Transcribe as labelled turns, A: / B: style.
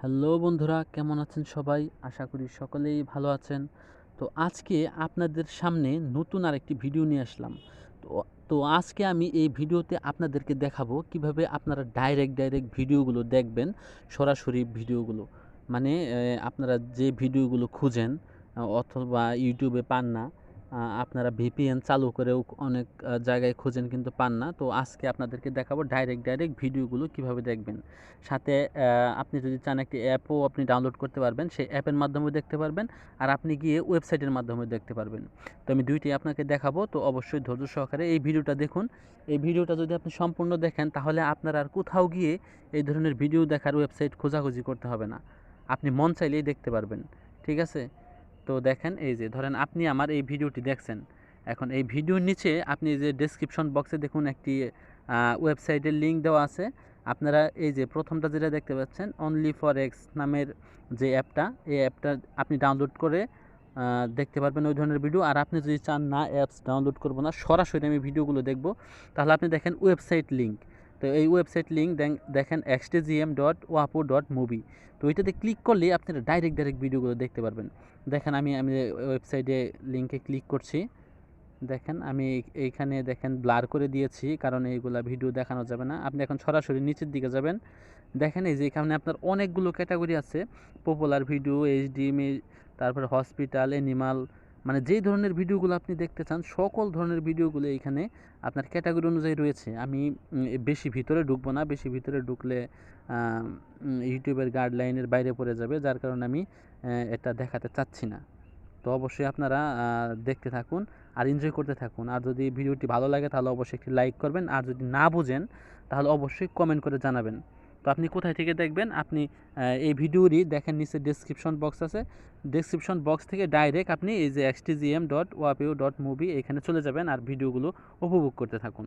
A: Hello বন্ধুরা, কেমন আছেন সবাই? আশা করি সকলেই ভালো আছেন। তো আজকে আপনাদের সামনে নতুন আরেকটি ভিডিও নিয়ে আসলাম। তো তো আজকে আমি এই ভিডিওতে আপনাদেরকে দেখাবো কীভাবে আপনারা ডাইরেক্ট ডাইরেক্ট ভিডিওগুলো দেখবেন, সরাসরি ভিডিওগুলো। মানে আপনারা যে ভিডিওগুলো খুঁজেন, অথবা ইউটিউবে পান না আপনারা ভিপিএন চালু করেও অনেক জায়গায় খোঁজেন কিন্তু পান না। তো আজকে আপনাদেরকে দেখাবো ডাইরেক্ট ডাইরেক্ট ভিডিওগুলো কীভাবে দেখবেন। সাথে আপনি যদি চান একটি অ্যাপও আপনি ডাউনলোড করতে পারবেন, সেই অ্যাপের মাধ্যমে দেখতে পারবেন। আর আপনি গিয়ে ওয়েবসাইটের মাধ্যমে দেখতে পারবেন। তো আমি দুইটি আপনাকে দেখাবো, তো অবশ্যই ধৈর্য সহকারে এই ভিডিওটা দেখুন। এই ভিডিওটা যদি আপনি সম্পূর্ণ দেখেন, তাহলে আপনার আর কোথাও গিয়ে এই ধরনের ভিডিও দেখার ওয়েবসাইট খোঁজাখুঁজি করতে হবে না। আপনি মন চাইলেই দেখতে পারবেন। ঠিক আছে? তো দেখেন, এই যে ধরেন আপনি আমার এই ভিডিওটি দেখছেন। এখন এই ভিডিওর নিচে আপনি যে ডেসক্রিপশন বক্সে দেখুন একটি ওয়েবসাইটের লিঙ্ক দেওয়া আছে। আপনারা এই যে প্রথমটা যেটা দেখতে পাচ্ছেন অনলি ফর এক্স নামের যে অ্যাপটা, এই অ্যাপটা আপনি ডাউনলোড করে দেখতে পারবেন ওই ধরনের ভিডিও আর আপনি যদি চান না অ্যাপস ডাউনলোড করব না, সরাসরি আমি ভিডিওগুলো দেখব। তাহলে আপনি দেখেন ওয়েবসাইট লিঙ্ক তো এই ওয়েবসাইট লিঙ্ক দেখেন XTGM dot wapo dot movie তো ওইটাতে ক্লিক করলে আপনারা ডাইরেক্ট ডাইরেক্ট ভিডিওগুলো দেখতে পারবেন। দেখেন আমি আমি ওয়েবসাইটে লিঙ্কে ক্লিক করছি। দেখেন আমি এইখানে দেখেন ব্লার করে দিয়েছি, কারণ এইগুলা ভিডিও দেখানো যাবে না। আপনি এখন সরাসরি নিচের দিকে যাবেন। দেখেন এই যে এখানে আপনার অনেকগুলো ক্যাটাগরি আছে। পপুলার ভিডিও এইচডিএমই তারপরে হসপিটাল অ্যানিমাল মানে যেই ধরনের ভিডিওগুলো আপনি দেখতে চান, সকল ধরনের ভিডিওগুলো এখানে আপনার ক্যাটাগরি অনুযায়ী রয়েছে। আমি বেশি ভিতরে ঢুকবো না, বেশি ভিতরে ঢুকলে ইউটিউবের গাইডলাইনের বাইরে পড়ে যাবে, যার কারণে আমি এটা দেখাতে চাচ্ছি না। তো অবশ্যই আপনারা দেখতে থাকুন আর এনজয় করতে থাকুন। আর যদি ভিডিওটি ভালো লাগে তাহলে অবশ্যই একটি লাইক করবেন, আর যদি না বোঝেন তাহলে অবশ্যই কমেন্ট করে জানাবেন। তো আপনি কোথায় থেকে দেখবেন? আপনি এই ভিডিওরই দেখেন নিচে ডেসক্রিপশন বক্স আছে। ডেসক্রিপশন বক্স থেকে ডাইরেক্ট আপনি এই যে এক্সটিজিএম ডট ওয়াপিও ডট মুভি এখানে চলে যাবেন আর ভিডিওগুলো উপভোগ করতে থাকুন।